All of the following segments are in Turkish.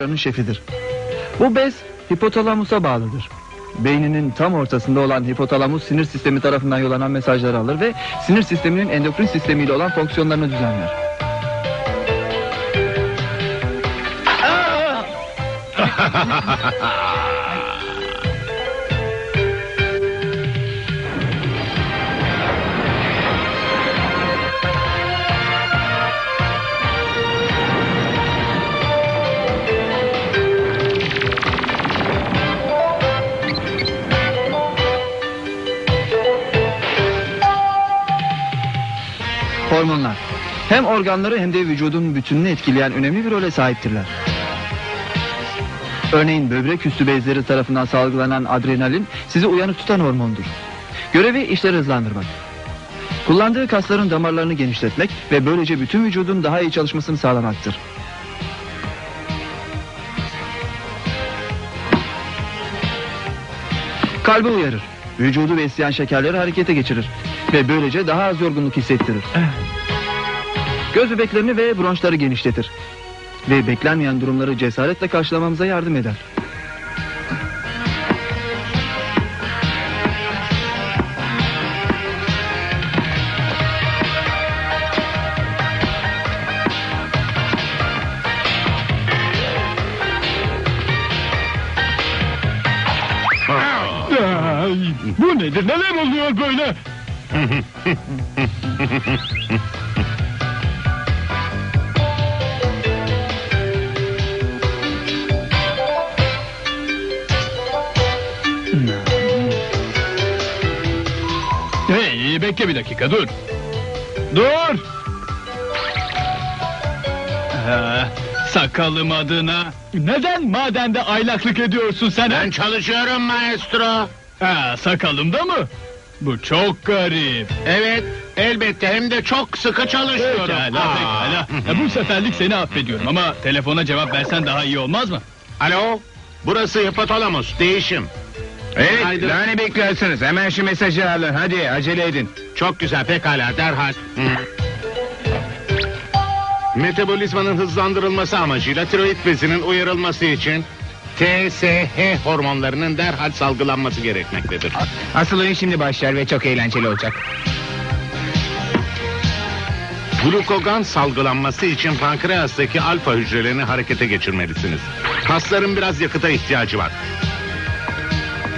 şefidir. Bu bez hipotalamusa bağlıdır. Beyninin tam ortasında olan hipotalamus sinir sistemi tarafından yollanan mesajları alır ve sinir sisteminin endokrin sistemiyle olan fonksiyonlarını düzenler. organları hem de vücudun bütününü etkileyen önemli bir role sahiptirler. Örneğin böbrek üstü bezleri tarafından salgılanan adrenalin sizi uyanık tutan hormondur. Görevi işleri hızlandırmak. Kullandığı kasların damarlarını genişletmek ve böylece bütün vücudun daha iyi çalışmasını sağlamaktır. Kalbi uyarır. Vücudu besleyen şekerleri harekete geçirir. Ve böylece daha az yorgunluk hissettirir. Göz bebeklerini ve bronşları genişletir. Ve beklenmeyen durumları cesaretle karşılamamıza yardım eder. Ay, bu nedir? Neler oluyor böyle? bekle bir dakika, dur. Dur! Ha, sakalım adına. Neden madende aylaklık ediyorsun sen? Ben çalışıyorum maestro. Ha, sakalımda mı? Bu çok garip. Evet, elbette hem de çok sıkı çalışıyorum. Pekala, Aa. pekala. Ya, bu seferlik seni affediyorum ama telefona cevap versen daha iyi olmaz mı? Alo, burası hipotalamus, değişim. Evet, Haydi. daha ne bekliyorsunuz? Hemen şu mesajı alın. Hadi acele edin. Çok güzel, pekala, derhal. Metabolizmanın hızlandırılması amacıyla tiroid bezinin uyarılması için TSH hormonlarının derhal salgılanması gerekmektedir. Asıl oyun şimdi başlar ve çok eğlenceli olacak. Glukagon salgılanması için pankreastaki alfa hücrelerini harekete geçirmelisiniz. Kasların biraz yakıta ihtiyacı var.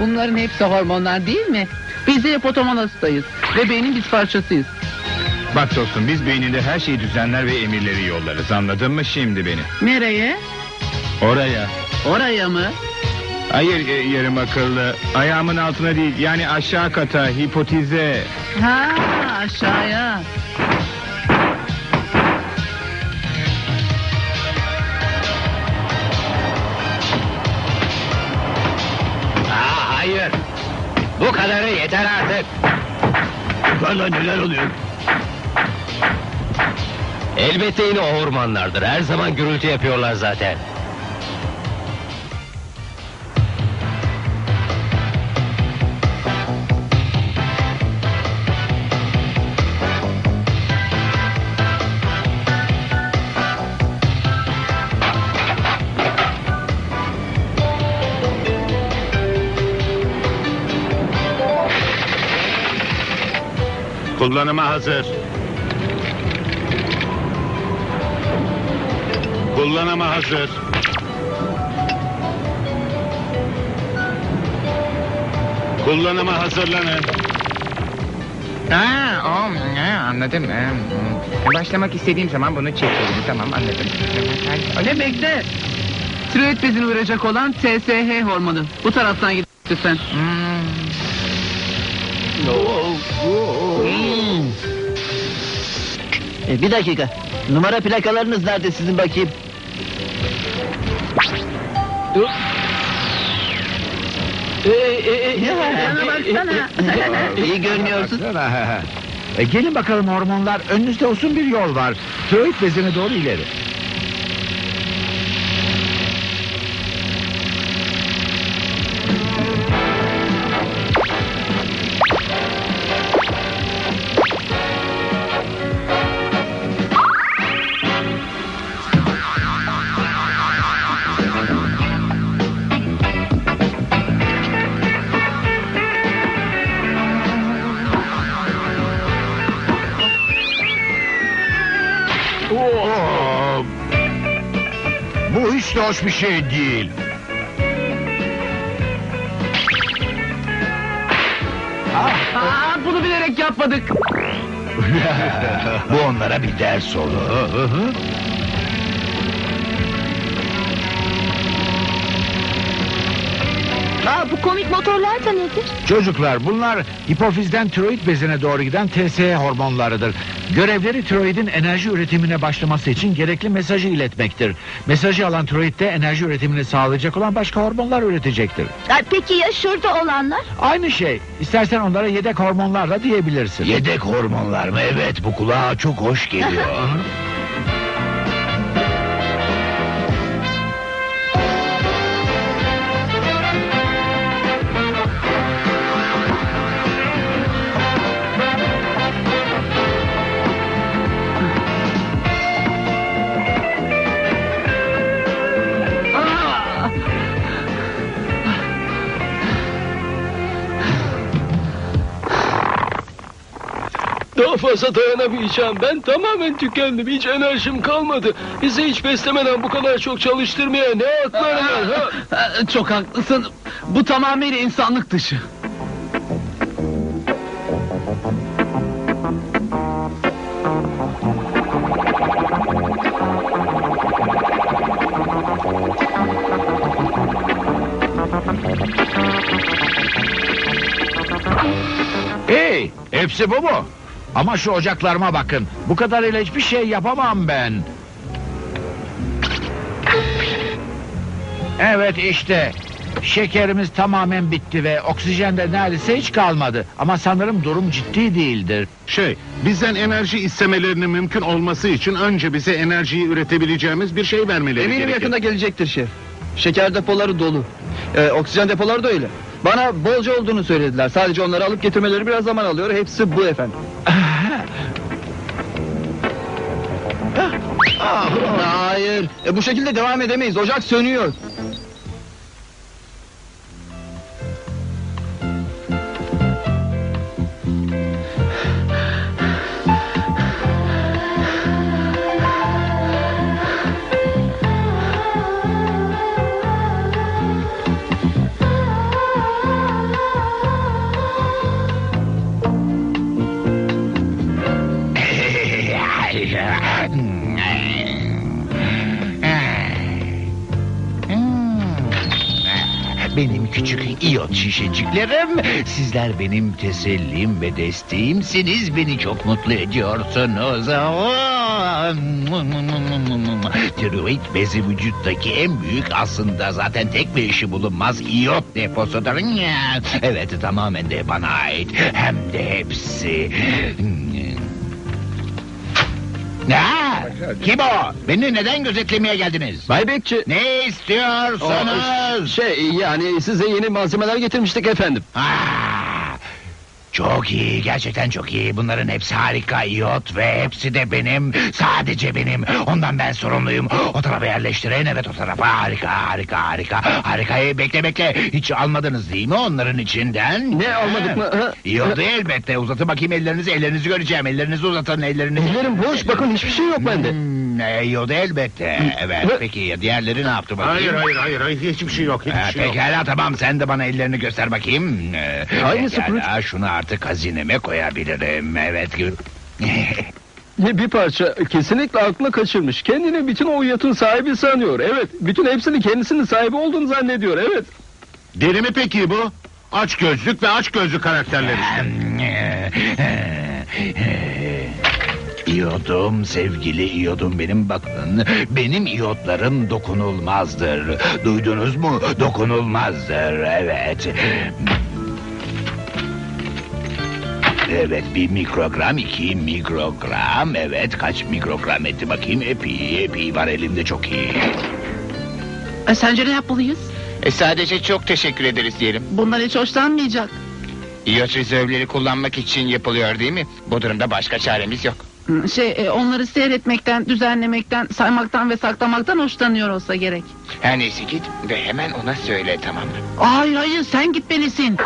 Bunların hepsi hormonlar değil mi? Biz de hipotamonastayız ve beynin biz parçasıyız. Bak dostum biz beyninde her şeyi düzenler ve emirleri yollarız. Anladın mı şimdi beni? Nereye? Oraya. Oraya mı? Hayır e, yarım akıllı. Ayağımın altına değil yani aşağı kata hipotize. Ha aşağıya. Bu kadarı yeter artık. Yukarıda neler oluyor? Elbette yine o hormonlardır. Her zaman gürültü yapıyorlar zaten. Kullanıma hazır. Kullanıma hazır. Kullanıma hazırlanın. Ha, o, ha, anladım. Hmm. Başlamak istediğim zaman bunu çekiyorum. Tamam anladım. Ne bekle. Tiroid bezini uyaracak olan TSH hormonu. Bu taraftan git lütfen. Hmm. E, bir dakika. Numara plakalarınız nerede sizin bakayım? E, e, e, Bana baksana. İyi görünüyorsun. E, gelin bakalım hormonlar. Önünüzde uzun bir yol var. Tiroid bezine doğru ileri. Hoş bir şey değil. Aa, bunu bilerek yapmadık. Bu onlara bir ders olur. Aa, bu komik motorlar da nedir? Çocuklar bunlar hipofizden tiroid bezine doğru giden TSH hormonlarıdır. Görevleri tiroidin enerji üretimine başlaması için gerekli mesajı iletmektir. Mesajı alan tiroid de enerji üretimini sağlayacak olan başka hormonlar üretecektir. Peki ya şurada olanlar? Aynı şey. İstersen onlara yedek hormonlar da diyebilirsin. Yedek hormonlar mı? Evet bu kulağa çok hoş geliyor. fazla dayanamayacağım. Ben tamamen tükendim. Hiç enerjim kalmadı. Bizi hiç beslemeden bu kadar çok çalıştırmaya ne hakları var ha? Çok haklısın. Bu tamamıyla insanlık dışı. Hey, hepsi bu mu? Ama şu ocaklarıma bakın. Bu kadarıyla hiçbir şey yapamam ben. Evet işte. Şekerimiz tamamen bitti ve oksijen de neredeyse hiç kalmadı. Ama sanırım durum ciddi değildir. Şey, bizden enerji istemelerinin mümkün olması için önce bize enerjiyi üretebileceğimiz bir şey vermeleri Eminim gerekir. yakında gelecektir şef. Şeker depoları dolu. Ee, oksijen depoları da öyle. Bana bolca olduğunu söylediler. Sadece onları alıp getirmeleri biraz zaman alıyor. Hepsi bu efendim. Hayır. E, bu şekilde devam edemeyiz. Ocak sönüyor. Benim küçük iyot şişeciklerim, sizler benim tesellim ve desteğimsiniz. Beni çok mutlu ediyorsunuz. Tiroid bezi vücuttaki en büyük aslında zaten tek bir işi bulunmaz iyot deposudur. Evet tamamen de bana ait. Hem de hepsi. Ha, kim o? Beni neden gözetlemeye geldiniz? Bay Bekçi. Ne istiyorsunuz? Şey yani size yeni malzemeler getirmiştik efendim. Ah, çok iyi, gerçekten çok iyi. Bunların hepsi harika iot ve hepsi de benim, sadece benim. Ondan ben sorumluyum. O tarafa yerleştirin, evet o tarafa. Harika, harika, harika. Harika, Ee, bekle bekle. Hiç almadınız değil mi onların içinden? Ne almadık mı? Ha? Elbette. Uzatın bakayım ellerinizi, ellerinizi göreceğim. Ellerinizi uzatın, ellerinizi. Ellerim boş bakın hiçbir şey yok bende. Hmm, e, iyotu elbette. Evet, peki diğerleri ne yaptı bakayım? Hayır hayır hayır hayır hiçbir şey yok hiçbir Ha, şey yok. pekala tamam sen de bana ellerini göster bakayım. Ee, Aynısı pekala, şunu artık hazineme koyabilirim. Evet. Bir parça kesinlikle aklını kaçırmış. Kendini bütün o yatın sahibi sanıyor. Evet, bütün hepsini kendisinin sahibi olduğunu zannediyor. Evet. Deri mi peki bu? Aç gözlük ve aç gözlü karakterler işte. İyodum sevgili iyodum benim bakın. Benim iyotlarım dokunulmazdır. Duydunuz mu? Dokunulmazdır evet. Evet bir mikrogram iki mikrogram evet kaç mikrogram etti bakayım epey epey var elimde çok iyi. E, sence ne yapmalıyız? E sadece çok teşekkür ederiz diyelim. Bundan hiç hoşlanmayacak. İyot rezervleri kullanmak için yapılıyor değil mi? Bu durumda başka çaremiz yok. Şey e, onları seyretmekten, düzenlemekten, saymaktan ve saklamaktan hoşlanıyor olsa gerek. Her neyse git ve hemen ona söyle tamam mı? Hayır hayır sen gitmelisin.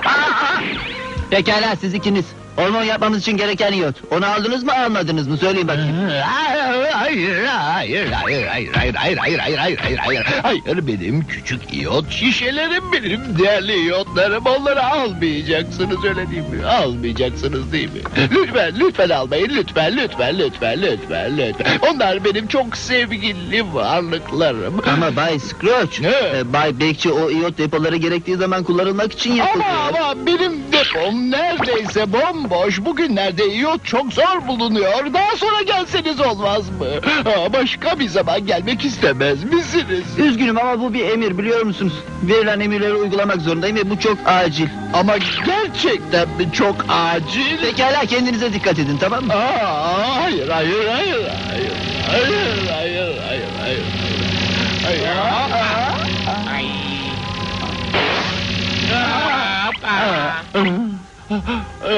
Pekala siz ikiniz. Hormon yapmamız için gereken iot. Onu aldınız mı almadınız mı? Söyleyin bakayım. Hayır, hayır, hayır, hayır, hayır, hayır, hayır, hayır, hayır, hayır, hayır, hayır, benim küçük iyot şişelerim benim değerli iyotlarım, onları almayacaksınız öyle değil mi? Almayacaksınız değil mi? Lütfen, lütfen almayın, lütfen, lütfen, lütfen, lütfen, lütfen. Onlar benim çok sevgili varlıklarım. Ama Bay Scrooge, Ne? e, Bay Bekçi o iot depoları gerektiği zaman kullanılmak için yapılıyor. Ama ama benim depom neredeyse bomboş. Bugünlerde iyot çok zor bulunuyor. Daha sonra gelseniz olmaz mı? Ha, başka bir zaman gelmek istemez misiniz? Üzgünüm ama bu bir emir biliyor musunuz? Verilen emirleri uygulamak zorundayım ve bu çok acil. Ama gerçekten mi çok acil? Pekala kendinize dikkat edin tamam mı? Aa, hayır, hayır, hayır, hayır, hayır, hayır,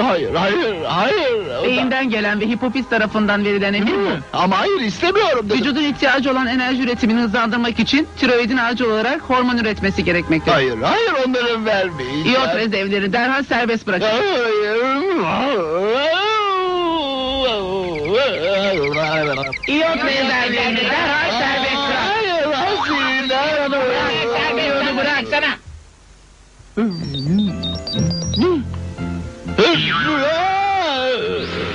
Hayır, hayır, hayır. Beyinden gelen ve hipofis tarafından verilen emir bu. Ama hayır istemiyorum dedim. Vücudun ihtiyacı olan enerji üretimini hızlandırmak için tiroidin acil olarak hormon üretmesi gerekmektedir. Hayır, hayır onları vermeyin. İyot rezervleri derhal serbest bırakın. İyot rezervlerini derhal serbest bırak. Hayır, hazineler. İyotu bıraksana.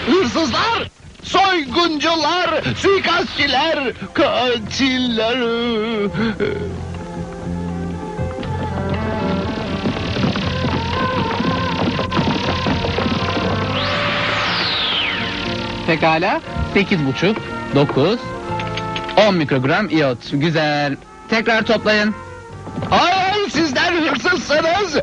Hırsızlar, soyguncular, suikastçiler, katiller. Pekala. Sekiz buçuk, dokuz, on mikrogram iyot. Güzel. Tekrar toplayın. Hayır, sizler hırsızsınız,